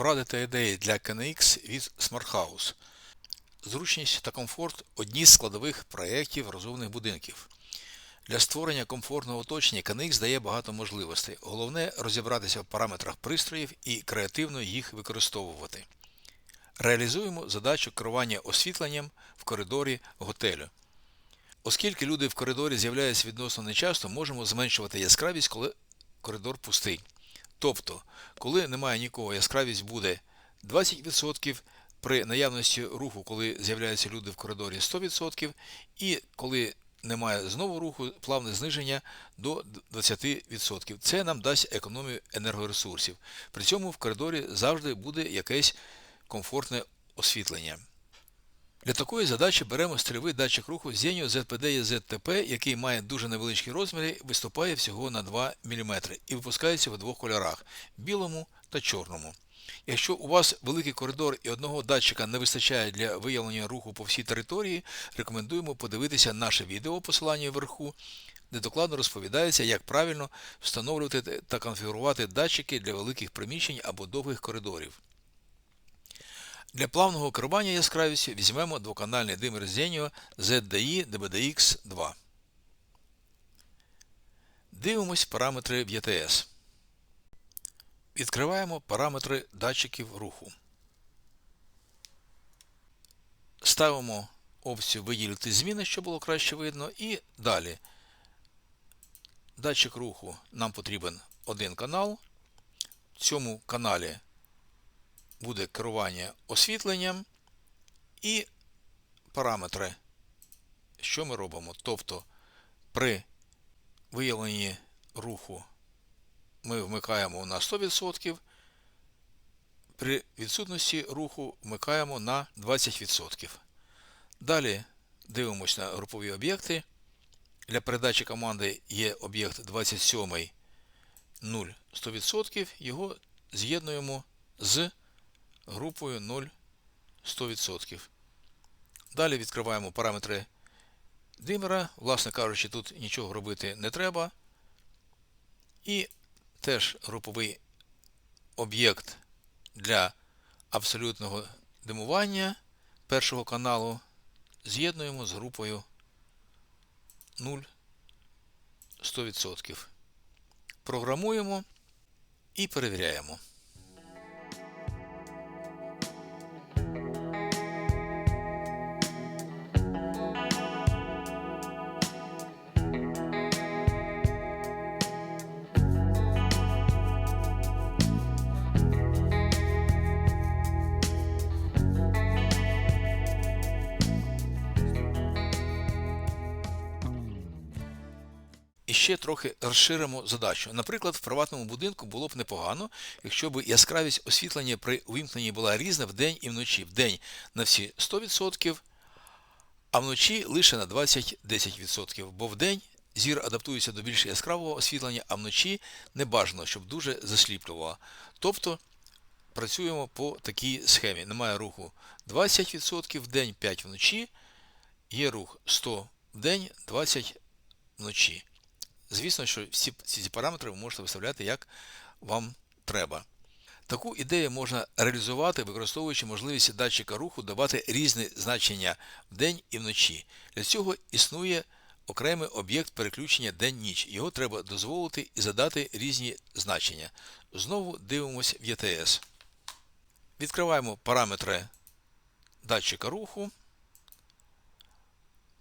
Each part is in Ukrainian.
Поради та ідеї для KNX від Smart House. Зручність та комфорт одні з складових проєктів розумних будинків. Для створення комфортного оточення KNX дає багато можливостей. Головне розібратися в параметрах пристроїв і креативно їх використовувати. Реалізуємо задачу керування освітленням в коридорі готелю. Оскільки люди в коридорі з'являються відносно нечасто, можемо зменшувати яскравість, коли коридор пустий. Тобто, коли немає нікого, яскравість буде 20%, при наявності руху, коли з'являються люди в коридорі 100%, і коли немає знову руху, плавне зниження до 20%. Це нам дасть економію енергоресурсів. При цьому в коридорі завжди буде якесь комфортне освітлення. Для такої задачі беремо стрільовий датчик руху Zenio ZPD ZTP, який має дуже невеличкі розміри, виступає всього на 2 мм і випускається в двох кольорах білому та чорному. Якщо у вас великий коридор і одного датчика не вистачає для виявлення руху по всій території, рекомендуємо подивитися наше відео посилання вверху, де докладно розповідається, як правильно встановлювати та конфігурувати датчики для великих приміщень або довгих коридорів. Для плавного керування яскравістю візьмемо двоканальний димер Zenio ZDI DBDX 2. Дивимось параметри в ETS. Відкриваємо параметри датчиків руху. Ставимо опцію виділити зміни, щоб було краще видно. І далі. Датчик руху нам потрібен один канал. В цьому каналі буде керування освітленням і параметри, що ми робимо. Тобто при виявленні руху ми вмикаємо на 100%, при відсутності руху вмикаємо на 20%. Далі дивимося на групові об'єкти. Для передачі команди є об'єкт 27 0 100%, його з'єднуємо з групою 0 100%. Далі відкриваємо параметри димера. Власне кажучи, тут нічого робити не треба. І теж груповий об'єкт для абсолютного димування першого каналу з'єднуємо з групою 0 100%. Програмуємо і перевіряємо. І ще трохи розширимо задачу. Наприклад, в приватному будинку було б непогано, якщо б яскравість освітлення при увімкненні була різна вдень і вночі. Вдень на всі 100%, а вночі лише на 20-10%. Бо вдень зір адаптується до більш яскравого освітлення, а вночі не бажано, щоб дуже засліплювало. Тобто працюємо по такій схемі. Немає руху 20% в день, 5 вночі, є рух 100 в день, 20 вночі. Звісно, що всі ці параметри ви можете виставляти, як вам треба. Таку ідею можна реалізувати, використовуючи можливість датчика руху давати різні значення вдень і вночі. Для цього існує окремий об'єкт переключення день-ніч. Його треба дозволити і задати різні значення. Знову дивимося в ETS. Відкриваємо параметри датчика руху.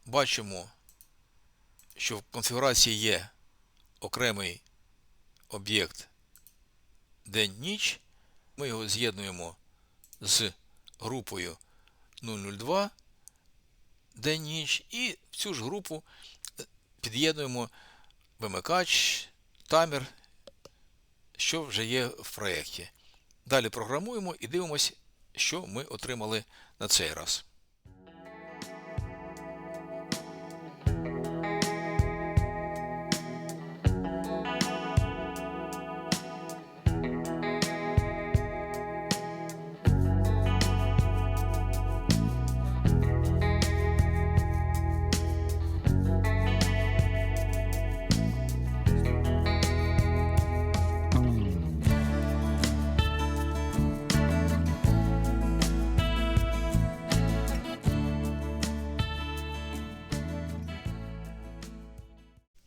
Бачимо, що в конфігурації є окремий об'єкт день-ніч. Ми його з'єднуємо з групою 002 день-ніч і в цю ж групу під'єднуємо вимикач, таймер, що вже є в проєкті. Далі програмуємо і дивимося, що ми отримали на цей раз.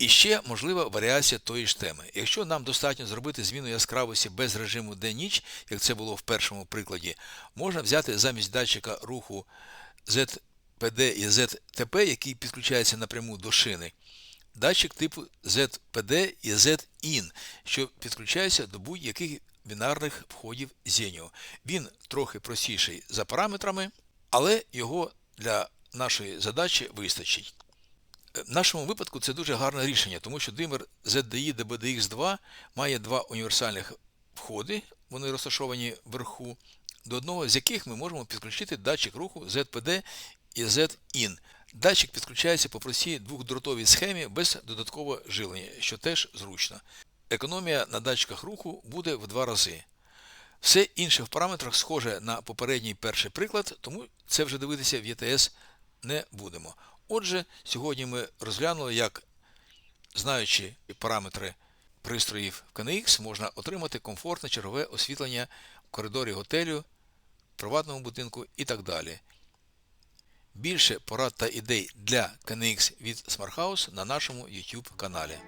Ще можлива варіація тої ж теми. Якщо нам достатньо зробити зміну яскравості без режиму день-ніч, як це було в першому прикладі, можна взяти замість датчика руху ZPD і ZTP, який підключається напряму до шини, датчик типу ZPD і ZIN, що підключається до будь-яких бінарних входів Zenio. Він трохи простіший за параметрами, але його для нашої задачі вистачить. В нашому випадку це дуже гарне рішення, тому що димер ZDI DBDX2 має два універсальних входи, вони розташовані вверху, до одного з яких ми можемо підключити датчик руху ZPD і ZIN. Датчик підключається по простій двохдротовій схемі без додаткового жилення, що теж зручно. Економія на датчиках руху буде в два рази. Все інше в параметрах схоже на попередній перший приклад, тому це вже дивитися в ЄТС не будемо. Отже, сьогодні ми розглянули, як, знаючи параметри пристроїв KNX, можна отримати комфортне чергове освітлення в коридорі готелю, приватному будинку і так далі. Більше порад та ідей для KNX від SmartHouse на нашому YouTube каналі.